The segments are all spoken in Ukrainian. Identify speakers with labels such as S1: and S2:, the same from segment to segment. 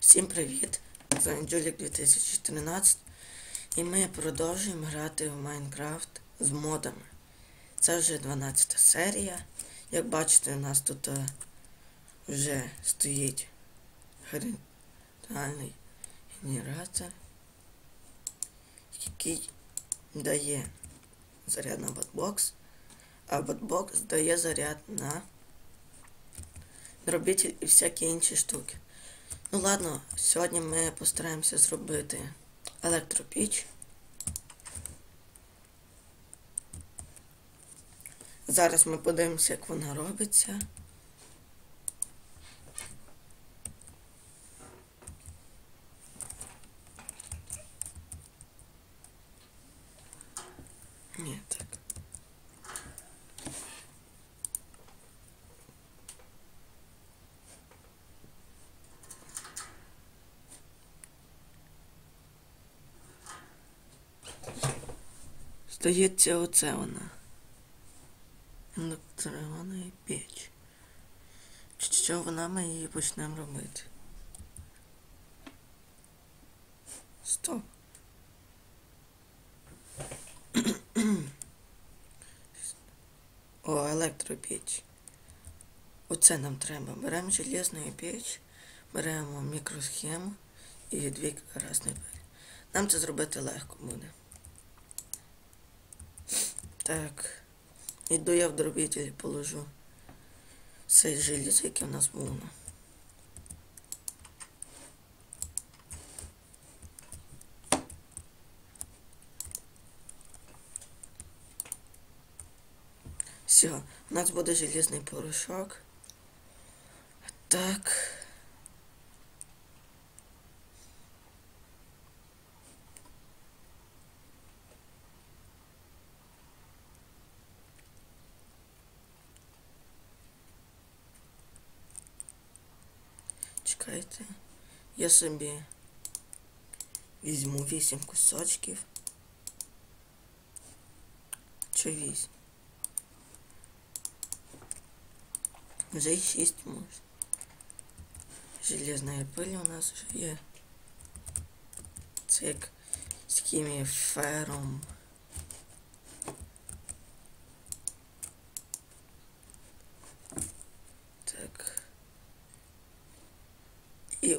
S1: Всім привіт! З вами Джулік 2013 і ми продовжуємо грати в Майнкрафт з модами. Це вже 12 серія. Як бачите, у нас тут е, вже стоїть горизонтальний генератор, який дає заряд на ботбокс, а ботбокс дає заряд на дробитель і всякі інші штуки. Ну ладно, сьогодні ми постараємося зробити електропіч. Зараз ми подивимося, як вона робиться. Ні, так. Здається, оце вона. Електрована піч. Що вона ми її почнемо робити? Стоп. О, електропіч. Оце нам треба. Беремо железну піч, беремо мікросхему і дві красні двері. Нам це зробити легко буде. Так. Іду я в дробитель положу цей желіз, який у нас був. Все, у нас буде железний порошок. Так. Чекайте. Я собі візьму вісім кусочків. Чи вісім? Вже й шість може. Железна пиль у нас вже є. Це як з хіміфером. Так.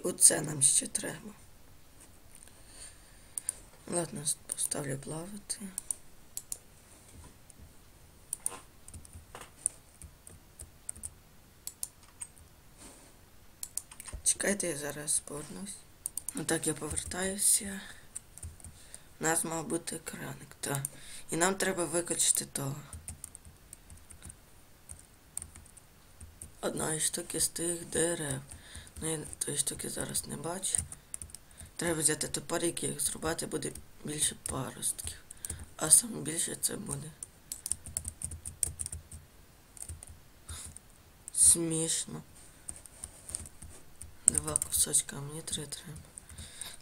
S1: Оце нам ще треба. Ладно, поставлю плавати. Чекайте, я зараз повернусь. Ну так я повертаюся. У нас мав бути краник, так. І нам треба викачати того. Одної штуки з тих дерев. Ну я тої штуки зараз не бачу. Треба взяти топор, який їх зрубати буде більше паростків. А саме більше це буде. Смішно. Два кусочка, а мені три треба.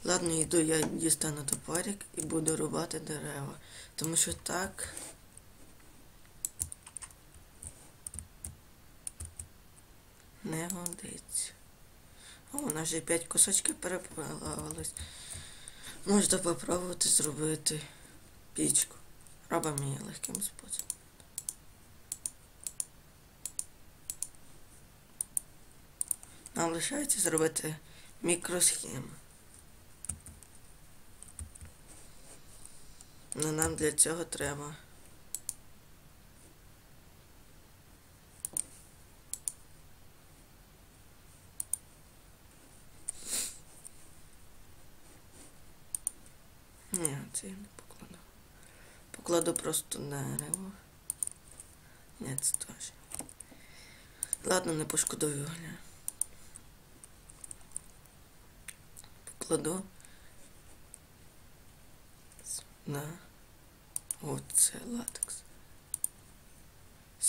S1: Ладно, йду, я дістану топорик і буду рубати дерева. Тому що так. Не годиться. О, нас вже 5 кусочків переплавилось. Можна попробувати зробити пічку. Робимо її легким способом. Нам лишається зробити мікросхему. Но нам для цього треба Ні, це я не покладу. Покладу просто дерево. Ні, це теж. Ладно, не пошкодую гля. Покладу на оце латекс.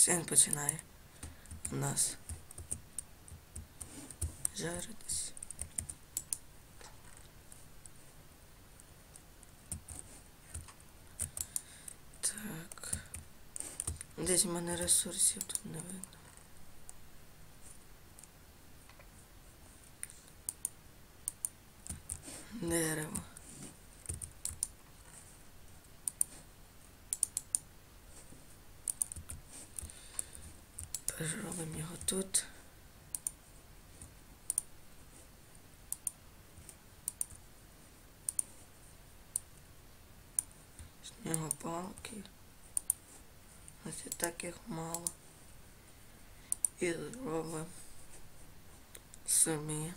S1: Він починає у нас жаритись. Так. Десь в мене ресурсів тут не видно. Дерево. Переробимо його тут. З нього палки. Ось і так їх мало. І зробимо самі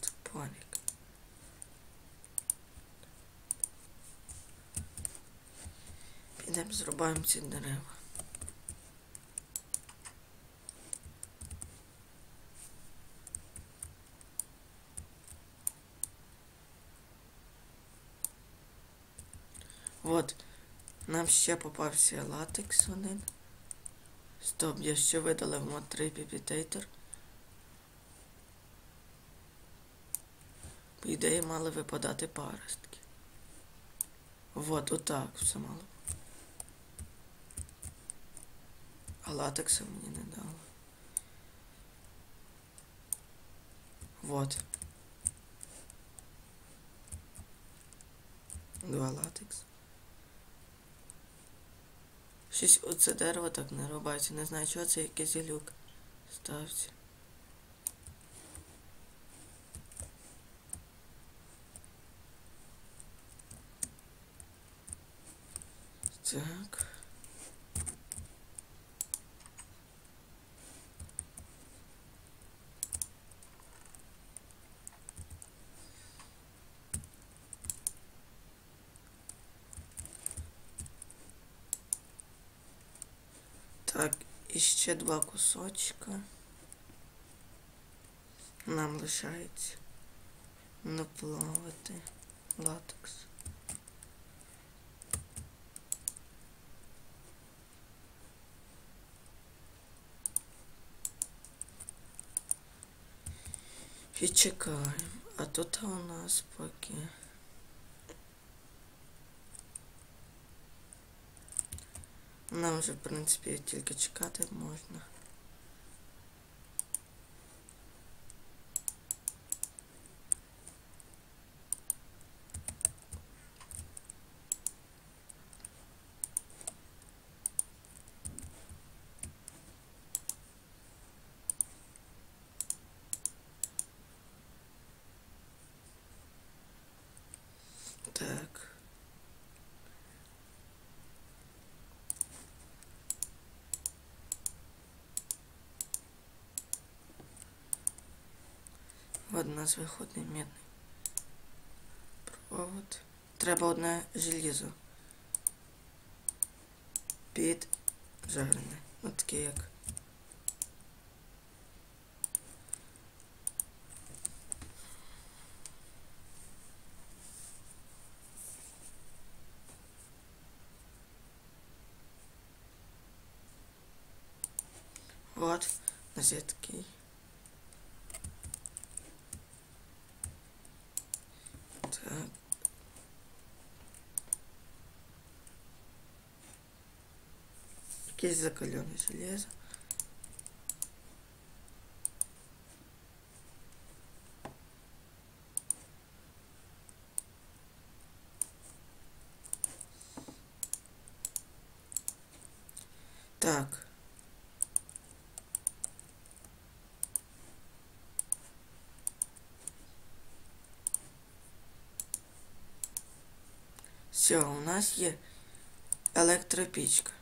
S1: топорик. Підемо зробимо ці дерева. Нам ще попався латекс один. Стоп, я ще видалив мод 3 піпітейтер. По ідеї мали випадати паростки. Вот, отак все мало. А латекса мені не дало. Вот. Два латекс. Щось оце дерево так не рубається. Не знаю, чого це якийсь глюк. Ставці. Так. Так, і два кусочка. Нам лишається наплавити латекс. І чекаємо. А тут у нас поки. Нам вже, в принципі, тільки чекати можна. Так. От у нас виходить медний провод. Треба одне желізо. Під жарене. От таке як. От, у нас є такий. Якесь закаленное железо. Так. Все, у нас є електропічка.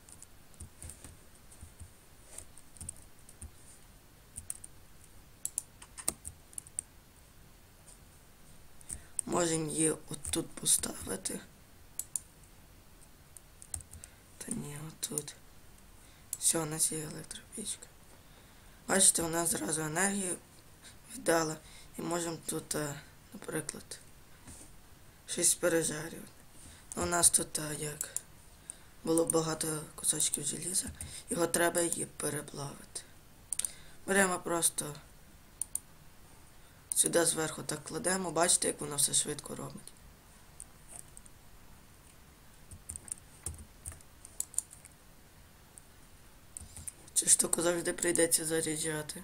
S1: Можемо її отут поставити. Та ні, отут. Все, у нас є електропічка. Бачите, нас зразу енергію віддала. І можемо тут, е, наприклад, щось пережарювати. У нас тут як було багато кусочків желіза, його треба її переплавити. Беремо просто сюди зверху так кладемо, бачите, як воно все швидко робить. Цю штуку завжди прийдеться заряджати.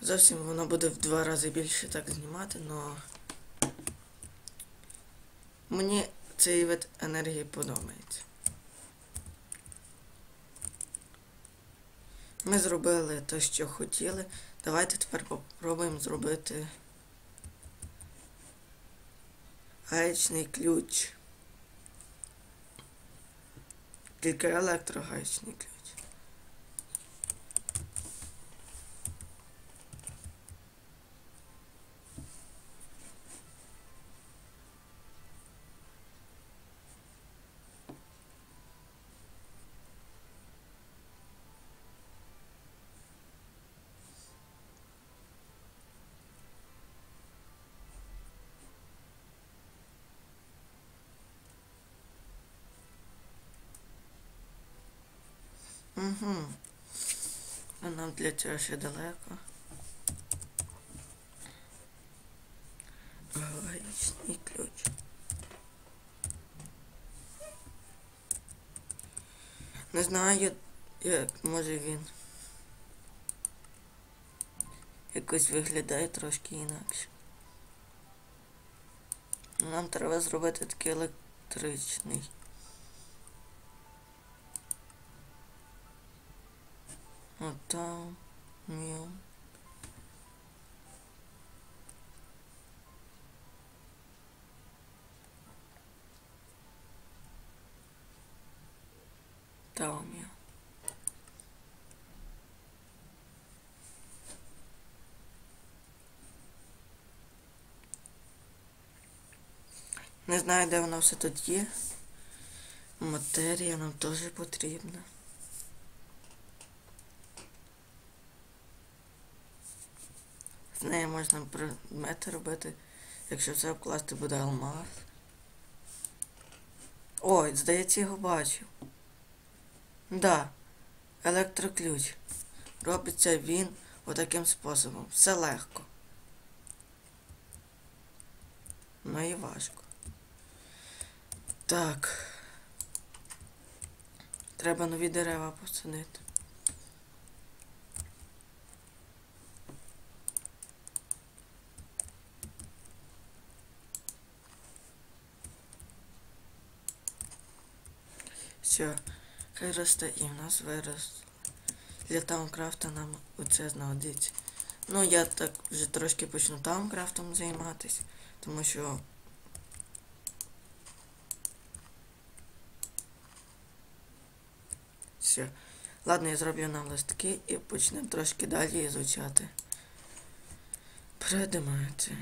S1: Зовсім воно буде в два рази більше так знімати, но мені цей вид енергії подобається. Ми зробили те, що хотіли. Давайте тепер попробуємо зробити гаєчний ключ. Тільки електрогаєчний ключ. Угу. А нам для цього ще далеко. Гаечний ключ. Не знаю, як може він. Якось виглядає трошки інакше. Нам треба зробити такий електричний. Отам. Міл. Тауміо. Не знаю, де воно все тут є. Матерія нам теж потрібна. Неї можна предмети робити. Якщо це обкласти буде алмаз. Ой, здається, його бачив. Да, електроключ. Робиться він отаким способом. Все легко. Ну і важко. Так. Треба нові дерева посадити. Все, хай росте і в нас вирос. Для таункрафта нам оце знадобиться. Ну, я так вже трошки почну таункрафтом займатися, тому що все. Ладно, я зроблю нам листки і почнемо трошки далі ізучати. Предмети.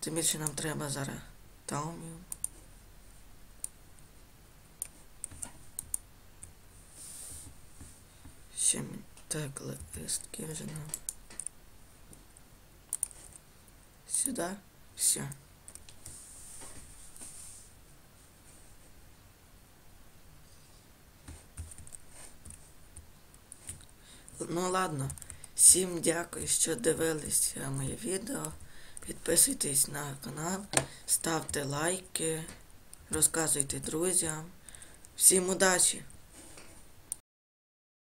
S1: Тим більше нам треба зараз тауміум. Ще мені так листки вже нам. Сюди. Все. Ну ладно. Всім дякую, що дивилися моє відео. Підписуйтесь на канал, ставте лайки, розказуйте друзям. Всім удачі!